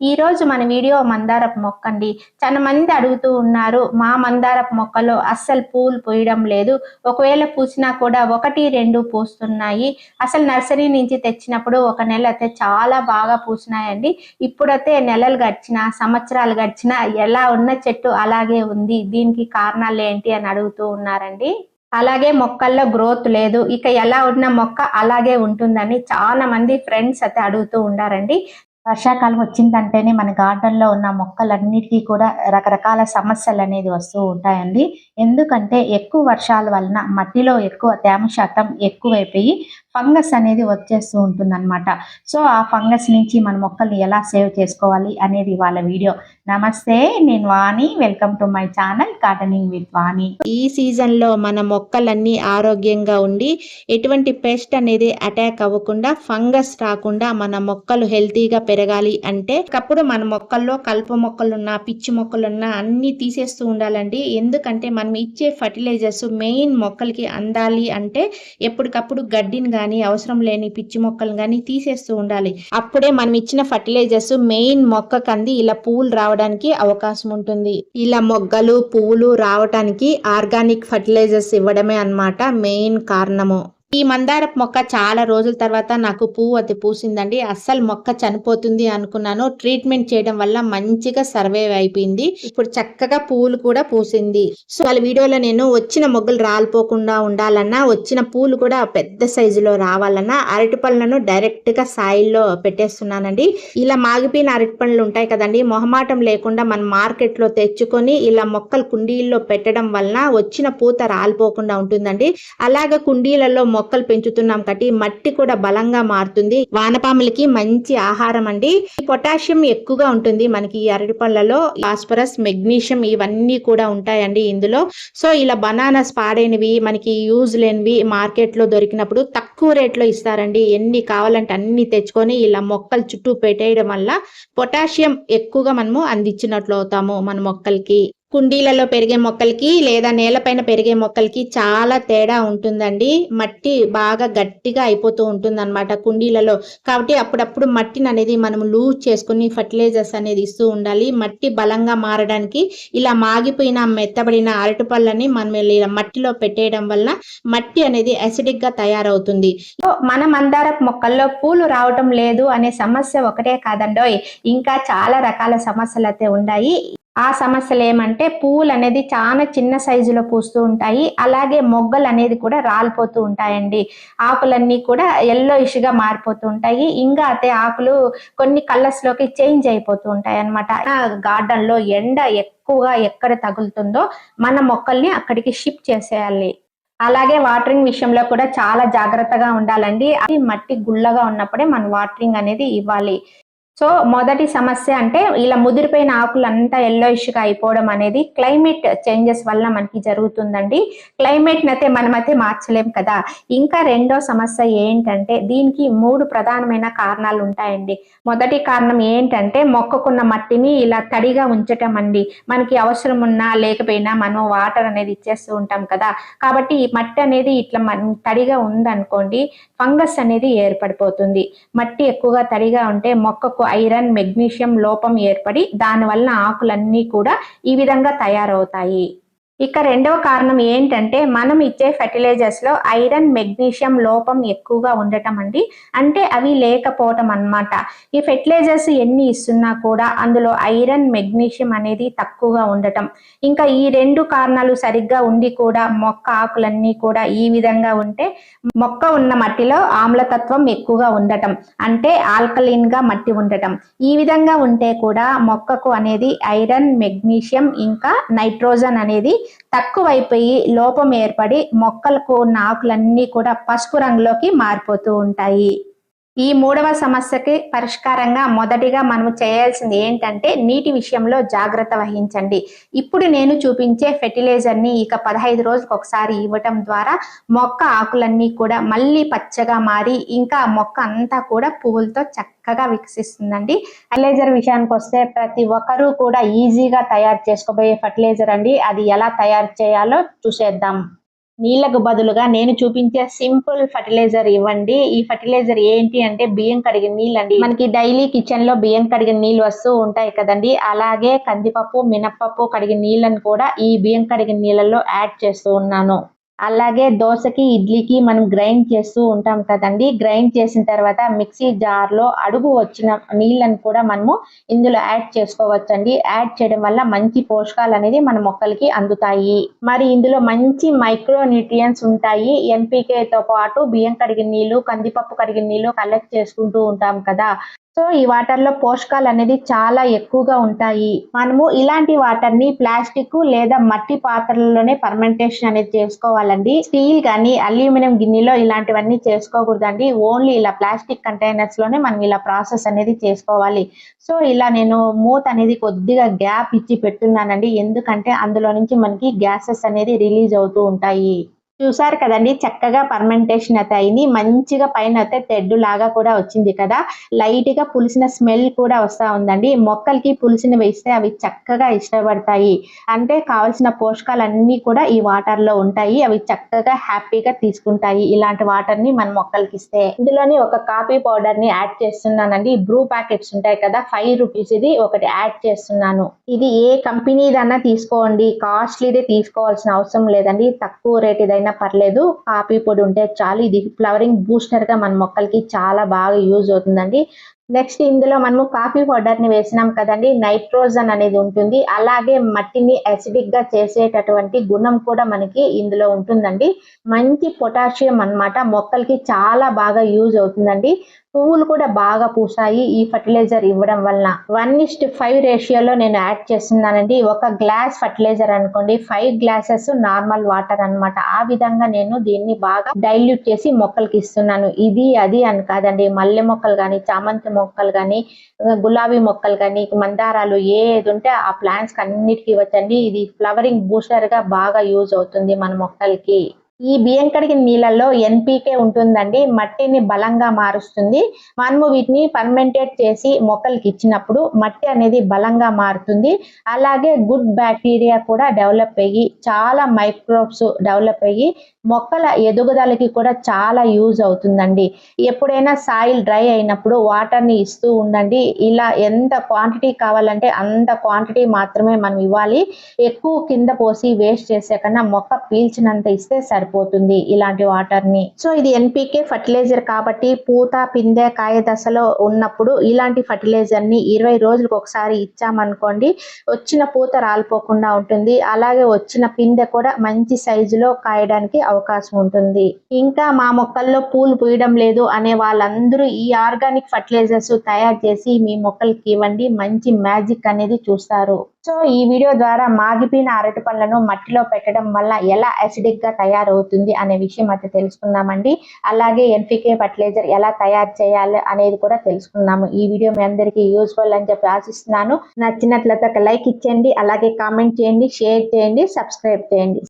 ఈ రోజు మన వీడియో మందారపు మొక్క అండి. చాలా మంది అడుగుతూ ఉన్నారు మా మందారపు మొక్కలో అస్సలు పూలు పూయడం లేదు. ఒకవేళ పూసినా కూడా ఒకటి రెండు పూస్తున్నాయి. అసలు నర్సరీ నుంచి తెచ్చినప్పుడు ఒక నెల అయితే చాలా బాగా పూసినాయండి. ఇప్పుడైతే నెలలు గడిచిన సంవత్సరాలు గడిచిన ఎలా ఉన్న చెట్టు అలాగే ఉంది. దీనికి కారణాలు ఏంటి అని అడుగుతూ ఉన్నారండి. అలాగే మొక్కల్లో గ్రోత్ లేదు. ఇక ఎలా ఉన్న మొక్క అలాగే ఉంటుందని చాలా మంది ఫ్రెండ్స్ అయితే అడుగుతూ ఉండారండి. వర్షాకాలం వచ్చిందంటేనే మన గార్డెన్లో ఉన్న మొక్కలన్నిటికీ కూడా రకరకాల సమస్యలు అనేది వస్తూ ఉంటాయండి. ఎందుకంటే ఎక్కువ వర్షాల వలన మట్టిలో ఎక్కువ తేమ శాతం ఎక్కువైపోయి ఫంగస్ అనేది వచ్చేస్తూ ఉంటుందన్నమాట. సో ఆ ఫంగస్ నుంచి మన మొక్కల్ని ఎలా సేవ్ చేసుకోవాలి అనేది వాళ్ళ వీడియో. నమస్తే నేను Vani. Welcome to my channel gardening with Vani. ఈ సీజన్లో మన మొక్కలన్నీ ఆరోగ్యంగా ఉండి ఎటువంటి పెస్ట్ అనేది అటాక్ అవ్వకుండా ఫంగస్ రాకుండా మన మొక్కలు హెల్తీగా పెరగాలి అంటే అప్పుడు మన మొక్కల్లో కలుపు మొక్కలున్నా పిచ్చి మొక్కలున్నా అన్ని తీసేస్తూ ఉండాలండి. ఎందుకంటే మనం ఇచ్చే ఫర్టిలైజర్స్ మెయిన్ మొక్కలకి అందాలి అంటే ఎప్పటికప్పుడు గడ్డిని కానీ అవసరం లేని పిచ్చి మొక్కలు కానీ తీసేస్తూ ఉండాలి. అప్పుడే మనం ఇచ్చిన ఫర్టిలైజర్స్ మెయిన్ మొక్క కంది ఇలా పువ్వులు రావడానికి అవకాశం ఉంటుంది. ఇలా మొగ్గలు పువ్వులు రావడానికి ఆర్గానిక్ ఫర్టిలైజర్స్ ఇవ్వడమే అన్నమాట మెయిన్ కారణము. ఈ మందార మొక్క చాలా రోజుల తర్వాత నాకు పువ్వు అది పూసిందండి. అస్సలు మొక్క చనిపోతుంది అనుకున్నాను. ట్రీట్మెంట్ చేయడం వల్ల మంచిగా సర్వైవ్ అయిపోయింది. ఇప్పుడు చక్కగా పువ్వులు కూడా పూసింది. సో వాళ్ళ వీడియోలో నేను వచ్చిన మొగ్గలు రాలిపోకుండా ఉండాలన్నా వచ్చిన పూలు కూడా పెద్ద సైజులో రావాలన్నా అరటి పళ్ళను డైరెక్ట్గా సాయిల్లో పెట్టేస్తున్నానండి. ఇలా మాగిపోయిన అరటి పళ్ళు ఉంటాయి కదండి మొహమాటం లేకుండా మనం మార్కెట్లో తెచ్చుకొని ఇలా మొక్కలు కుండీల్లో పెట్టడం వలన వచ్చిన పూత రాలిపోకుండా ఉంటుందండి. అలాగే కుండీలలో మొక్కలు పెంచుతున్నాం కాబట్టి మట్టి కూడా బలంగా మారుతుంది. వానపాములకి మంచి ఆహారం అండి. పొటాషియం ఎక్కువగా ఉంటుంది మనకి ఈ అరటి పండ్లలో. ఫాస్ఫరస్ మెగ్నీషియం ఇవన్నీ కూడా ఉంటాయండి ఇందులో. సో ఇలా బనానాస్ పాడైనవి మనకి యూజ్ లేనివి మార్కెట్లో దొరికినప్పుడు తక్కువ రేట్లో ఇస్తారండి. ఎన్ని కావాలంటే అన్ని తెచ్చుకొని ఇలా మొక్కలు చుట్టూ పెట్టేయడం వల్ల పొటాషియం ఎక్కువగా మనము అందించినట్లు అవుతాము మన మొక్కలకి. కుండీలలో పెరిగే మొక్కలకి లేదా నేలపైన పెరిగే మొక్కలకి చాలా తేడా ఉంటుందండి. మట్టి బాగా గట్టిగా అయిపోతూ ఉంటుంది అనమాట కుండీలలో. కాబట్టి అప్పుడప్పుడు మట్టిని అనేది మనం లూజ్ చేసుకుని ఫర్టిలైజర్స్ అనేది ఇస్తూ ఉండాలి. మట్టి బలంగా మారడానికి ఇలా మాగిపోయిన మెత్తబడిన అరటిపళ్ళని మనం ఇలా మట్టిలో పెట్టేయడం వల్ల మట్టి అనేది అసిడిక్గా తయారవుతుంది. మన మందార మొక్కల్లో పూలు రావటం లేదు అనే సమస్య ఒకటే కాదండోయ్. ఇంకా చాలా రకాల సమస్యలు అయితే ఉన్నాయి ఆ సమస్యలు ఏమంటే పువ్వులు అనేది చాలా చిన్న సైజులో పూస్తూ ఉంటాయి. అలాగే మొగ్గలు అనేది కూడా రాలిపోతూ ఉంటాయండి. ఆకులన్నీ కూడా ఎల్లో ఇష్గా మారిపోతూ ఉంటాయి. ఇంకా అయితే ఆకులు కొన్ని కలర్స్లోకి చేంజ్ అయిపోతూ ఉంటాయి అనమాట గార్డెన్లో ఎండ ఎక్కువగా ఎక్కడ తగులుతుందో మన మొక్కల్ని అక్కడికి షిఫ్ట్ చేసేయాలి. అలాగే వాటరింగ్ విషయంలో కూడా చాలా జాగ్రత్తగా ఉండాలండి. అది మట్టి గుల్లగా ఉన్నప్పుడే మనం వాటరింగ్ అనేది ఇవ్వాలి. సో మొదటి సమస్య అంటే ఇలా ముదిరిపోయిన ఆకులంతా ఎల్లోయిష్గా అయిపోవడం అనేది క్లైమేట్ చేంజెస్ వల్ల మనకి జరుగుతుందండి. క్లైమేట్ అయితే మనమైతే మార్చలేం కదా. ఇంకా రెండో సమస్య ఏంటంటే దీనికి మూడు ప్రధానమైన కారణాలు ఉంటాయండి. మొదటి కారణం ఏంటంటే మొక్కకున్న మట్టిని ఇలా తడిగా ఉంచటం అండి. మనకి అవసరం ఉన్నా లేకపోయినా మనం వాటర్ అనేది ఇచ్చేస్తూ ఉంటాం కదా. కాబట్టి ఈ మట్టి అనేది ఇట్లా తడిగా ఉందనుకోండి ఫంగస్ అనేది ఏర్పడిపోతుంది. మట్టి ఎక్కువగా తడిగా ఉంటే మొక్కకు ఐరన్ మెగ్నీషియం లోపం ఏర్పడి దానివల్ల ఆకులన్నీ కూడా ఈ విధంగా తయారవుతాయి. ఇక రెండవ కారణం ఏంటంటే మనం ఇచ్చే ఫెర్టిలైజర్స్లో ఐరన్ మెగ్నీషియం లోపం ఎక్కువగా ఉండటం అండి. అంటే అవి లేకపోవటం అన్నమాట. ఈ ఫెర్టిలైజర్స్ ఎన్ని ఇస్తున్నా కూడా అందులో ఐరన్ మెగ్నీషియం అనేది తక్కువగా ఉండటం. ఇంకా ఈ రెండు కారణాలు సరిగ్గా ఉండి కూడా మొక్క ఆకులన్నీ కూడా ఈ విధంగా ఉంటే మొక్క ఉన్న మట్టిలో ఆమ్లతత్వం ఎక్కువగా ఉండటం. అంటే ఆల్కలీన్గా మట్టి ఉండటం. ఈ విధంగా ఉంటే కూడా మొక్కకు అనేది ఐరన్ మెగ్నీషియం ఇంకా నైట్రోజన్ అనేది తక్కువైపోయి లోపం ఏర్పడి మొక్కలకు నాకులన్నీ కూడా పసుపు రంగులోకి మారిపోతూ ఉంటాయి. ఈ మూడవ సమస్యకి పరిష్కారంగా మొదటిగా మనము చేయాల్సింది ఏంటంటే నీటి విషయంలో జాగ్రత్త వహించండి. ఇప్పుడు నేను చూపించే ఫెర్టిలైజర్ని ఇక పదహైదు రోజులకు ఒకసారి ఇవ్వటం ద్వారా మొక్క ఆకులన్నీ కూడా మళ్ళీ పచ్చగా మారి ఇంకా మొక్క అంతా కూడా పువ్వులతో చక్కగా వికసిస్తుందండి. ఫర్టిలైజర్ విషయానికి వస్తే ప్రతి ఒక్కరూ కూడా ఈజీగా తయారు చేసుకోబోయే ఫర్టిలైజర్ అండి. అది ఎలా తయారు చేయాలో చూసేద్దాం. నీళ్ళకు బదులుగా నేను చూపించే సింపుల్ ఫర్టిలైజర్ ఇవ్వండి. ఈ ఫర్టిలైజర్ ఏంటి అంటే బియ్యం కడిగిన నీళ్ళు అండి మనకి డైలీ కిచెన్లో బియ్యం కడిగిన నీళ్ళు వస్తూ ఉంటాయి కదండి. అలాగే కందిపప్పు మినప్పప్పు కడిగిన నీళ్ళను కూడా ఈ బియ్యం కడిగిన నీళ్ళలో యాడ్ చేస్తూ ఉన్నాను. అలాగే దోశకి ఇడ్లీకి మనం గ్రైండ్ చేస్తూ ఉంటాం కదండి. గ్రైండ్ చేసిన తర్వాత మిక్సీ జార్లో అడుగు వచ్చిన నీళ్ళని కూడా మనము ఇందులో యాడ్ చేసుకోవచ్చండి. యాడ్ చేయడం వల్ల మంచి పోషకాలు అనేది మన మొక్కలకి అందుతాయి. మరి ఇందులో మంచి మైక్రో న్యూట్రియన్స్ ఉంటాయి ఎన్పికేతో తో పాటు బియ్యం కడిగిన నీళ్ళు కందిపప్పు కడిగిన నీళ్ళు కలెక్ట్ చేసుకుంటూ ఉంటాం కదా. సో ఈ వాటర్లో పోషకాలు అనేది చాలా ఎక్కువగా ఉంటాయి. మనము ఇలాంటి వాటర్ని ప్లాస్టిక్ లేదా మట్టి పాత్రలలోనే ఫర్మెంటేషన్ అనేది చేసుకోవాలండి. స్టీల్ కానీ అల్యూమినియం గిన్నెలో ఇలాంటివన్నీ చేసుకోకూడదండి. ఓన్లీ ఇలా ప్లాస్టిక్ కంటైనర్స్లోనే మనం ఇలా ప్రాసెస్ అనేది చేసుకోవాలి. సో ఇలా నేను మూత అనేది కొద్దిగా గ్యాప్ ఇచ్చి పెట్టున్నానండి. ఎందుకంటే అందులో నుంచి మనకి గ్యాసెస్ అనేది రిలీజ్ అవుతూ ఉంటాయి. చూసారు కదండి చక్కగా పర్మెంటేషన్ అయితే అయింది. మంచిగా పైన అయితే తెడ్డు లాగా కూడా వచ్చింది కదా. లైట్గా పులిసిన స్మెల్ కూడా వస్తా ఉందండి. మొక్కలకి పులిసిన వేస్తే అవి చక్కగా ఇష్టపడతాయి. అంటే కావలసిన పోషకాలన్నీ కూడా ఈ వాటర్లో ఉంటాయి. అవి చక్కగా హ్యాపీగా తీసుకుంటాయి. ఇలాంటి వాటర్ని మన మొక్కలకి ఇస్తే. ఇందులోని ఒక కాఫీ పౌడర్ని యాడ్ చేస్తున్నానండి. బ్రూ ప్యాకెట్స్ ఉంటాయి కదా ఫైవ్ రూపీస్ ఇది ఒకటి యాడ్ చేస్తున్నాను. ఇది ఏ కంపెనీదన్నా తీసుకోండి. కాస్ట్లీదే తీసుకోవాల్సిన అవసరం లేదండి. తక్కువ రేట్ ఇదైనా పర్లేదు కాఫీ పొడి ఉంటే చాలు. ఇది ఫ్లవరింగ్ బూస్టర్గా మన మొక్కలకి చాలా బాగా యూజ్ అవుతుందండి. నెక్స్ట్ ఇందులో మనము కాఫీ పౌడర్ని వేసినాం కదండి నైట్రోజన్ అనేది ఉంటుంది. అలాగే మట్టిని అసిడిక్గా చేసేటటువంటి గుణం కూడా మనకి ఇందులో ఉంటుందండి. మంచి పొటాషియం అన్నమాట. మొక్కలకి చాలా బాగా యూజ్ అవుతుందండి. పువ్వులు కూడా బాగా పూసాయి ఈ ఫర్టిలైజర్ ఇవ్వడం వలన. వన్ ఇస్ట్ ఫైవ్ రేషియోలో నేను యాడ్ చేస్తున్నానండి. ఒక గ్లాస్ ఫర్టిలైజర్ అనుకోండి ఫైవ్ గ్లాసెస్ నార్మల్ వాటర్ అన్నమాట. ఆ విధంగా నేను దీన్ని బాగా డైల్యూట్ చేసి మొక్కలకి ఇస్తున్నాను. ఇది అది అని కాదండి. మల్లె మొక్కలు కానీ చామంతి మొక్కలు కానీ గులాబీ మొక్కలు కానీ మందారాలు ఏది ఉంటే ఆ ప్లాంట్స్ అన్నిటికీ ఇవ్వచ్చండి. ఇది ఫ్లవరింగ్ బూస్టర్గా బాగా యూజ్ అవుతుంది మన మొక్కలకి. ఈ బియ్యం కడిగిన నీళ్ళల్లో ఎన్పికే ఉంటుందండి. మట్టిని బలంగా మారుస్తుంది. మనము వీటిని పర్మెంటేట్ చేసి మొక్కలకి ఇచ్చినప్పుడు మట్టి అనేది బలంగా మారుతుంది. అలాగే గుడ్ బ్యాక్టీరియా కూడా డెవలప్ అయ్యి చాలా మైక్రోబ్స్ డెవలప్ అయ్యి మొక్కల ఎదుగుదలకి కూడా చాలా యూజ్ అవుతుందండి. ఎప్పుడైనా సాయిల్ డ్రై అయినప్పుడు వాటర్ని ఇస్తూ ఉండండి. ఇలా ఎంత క్వాంటిటీ కావాలంటే అంత క్వాంటిటీ మాత్రమే మనం ఇవ్వాలి. ఎక్కువ కింద పోసి వేస్ట్ చేసే కన్నా మొక్క పీల్చినంత ఇస్తే సరిపోతుంది ఇలాంటి వాటర్ని సో ఇది ఎన్పికే ఫర్టిలైజర్ కాబట్టి పూత పిందె కాయ దశలో ఉన్నప్పుడు ఇలాంటి ఫర్టిలైజర్ని ఇరవై రోజులకు ఒకసారి ఇచ్చామనుకోండి వచ్చిన పూత రాలిపోకుండా ఉంటుంది. అలాగే వచ్చిన పిందె కూడా మంచి సైజులో కాయడానికి అవకాశం ఉంటుంది. ఇంకా మా మొక్కల్లో పూలు పూయడం లేదు అనే వాళ్ళందరూ ఈ ఆర్గానిక్ ఫర్టిలైజర్స్ తయారు చేసి మీ మొక్కలకి ఇవ్వండి. మంచి మ్యాజిక్ అనేది చూస్తారు. సో ఈ వీడియో ద్వారా మాగిపోయిన అరటి పళ్ళను మట్టిలో పెట్టడం వల్ల ఎలా అసిడిక్గా తయారవుతుంది అనే విషయం అయితే తెలుసుకున్నామండి అలాగే ఎన్పికే ఫర్టిలైజర్ ఎలా తయారు చేయాలి అనేది కూడా తెలుసుకున్నాము ఈ వీడియో మీ అందరికీ యూస్ఫుల్ అని చెప్పి ఆశిస్తున్నాను. నచ్చినట్లయితే ఒక లైక్ ఇచ్చేయండి. అలాగే కామెంట్ చేయండి షేర్ చేయండి సబ్స్క్రైబ్ చేయండి.